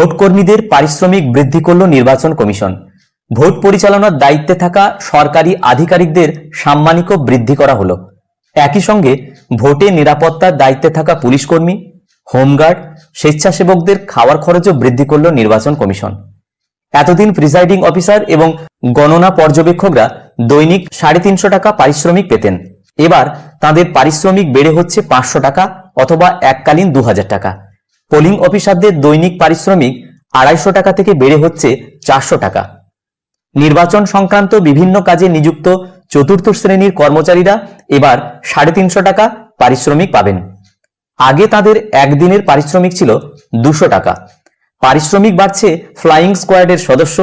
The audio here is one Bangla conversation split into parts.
ভোট কর্মীদের পারিশ্রমিক বৃদ্ধি করল নির্বাচন কমিশন। ভোট পরিচালনার দায়িত্বে থাকা সরকারি আধিকারিকদের সাম্মানিকও বৃদ্ধি করা হলো। একই সঙ্গে ভোটে নিরাপত্তার দায়িত্বে থাকা পুলিশ কর্মী হোমগার্ড, স্বেচ্ছাসেবকদের খাওয়ার খরচও বৃদ্ধি করল নির্বাচন কমিশন। এতদিন প্রিসাইডিং অফিসার এবং গণনা পর্যবেক্ষকরা দৈনিক সাড়ে তিনশো টাকা পারিশ্রমিক পেতেন। এবার তাদের পারিশ্রমিক বেড়ে হচ্ছে পাঁচশো টাকা অথবা এককালীন দু হাজার টাকা। পোলিং অফিসারদের দৈনিক পারিশ্রমিক আড়াইশো টাকা থেকে বেড়ে হচ্ছে চারশো টাকা। নির্বাচন সংক্রান্ত বিভিন্ন কাজে নিযুক্ত চতুর্থ শ্রেণির কর্মচারীরা এবার সাড়ে তিনশো টাকা পারিশ্রমিক পাবেন। আগে তাদের একদিনের পারিশ্রমিক ছিল দুশো টাকা। পারিশ্রমিক বাড়ছে ফ্লাইং স্কোয়াডের সদস্য,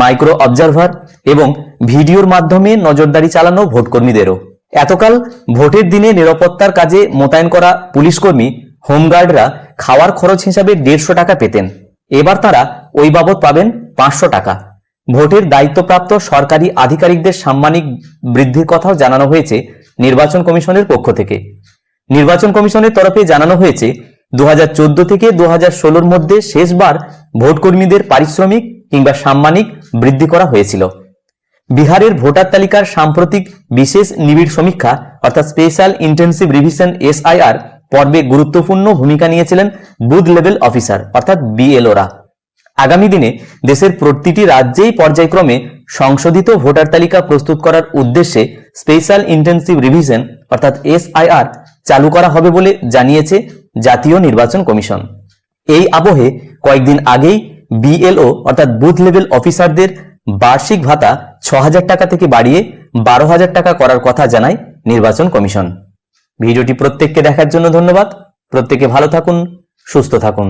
মাইক্রো অবজারভার এবং ভিডিওর মাধ্যমে নজরদারি চালানো ভোটকর্মীদেরও। এতকাল ভোটের দিনে নিরাপত্তার কাজে মোতায়েন করা পুলিশকর্মী হোমগার্ডরা খাওয়ার খরচ হিসাবে দেড়শো টাকা পেতেন। এবার তারা ওই বাবদ পাবেন পাঁচশো টাকা। ভোটের দায়িত্বপ্রাপ্ত সরকারি আধিকারিকদের সাম্মানিক বৃদ্ধির কথাও জানানো হয়েছে নির্বাচন কমিশনের পক্ষ থেকে। নির্বাচন কমিশনের তরফে জানানো হয়েছে, দুহাজার চোদ্দ থেকে দু হাজার মধ্যে শেষবার ভোটকর্মীদের পারিশ্রমিক কিংবা সাম্মানিক বৃদ্ধি করা হয়েছিল। বিহারের ভোটার তালিকার সাম্প্রতিক বিশেষ নিবিড় সমীক্ষা, অর্থাৎ স্পেশাল ইন্টেন্সিভ রিভিশন এসআইআর পর্বে গুরুত্বপূর্ণ ভূমিকা নিয়েছিলেন বুথ লেভেল অফিসার, অর্থাৎ বিএলওরা। আগামী দিনে দেশের প্রতিটি রাজ্যেই পর্যায়ক্রমে সংশোধিত ভোটার তালিকা প্রস্তুত করার উদ্দেশ্যে স্পেশাল ইন্টেন্সিভ রিভিশন, অর্থাৎ এসআইআর, চালু করা হবে বলে জানিয়েছে জাতীয় নির্বাচন কমিশন। এই আবহে কয়েকদিন আগেই বিএলও, অর্থাৎ বুথ লেভেল অফিসারদের বার্ষিক ভাতা ছ হাজার টাকা থেকে বাড়িয়ে বারো হাজার টাকা করার কথা জানায় নির্বাচন কমিশন। ভিডিওটি প্রত্যেককে দেখার জন্য ধন্যবাদ। প্রত্যেকে ভালো থাকুন সুস্থ থাকুন।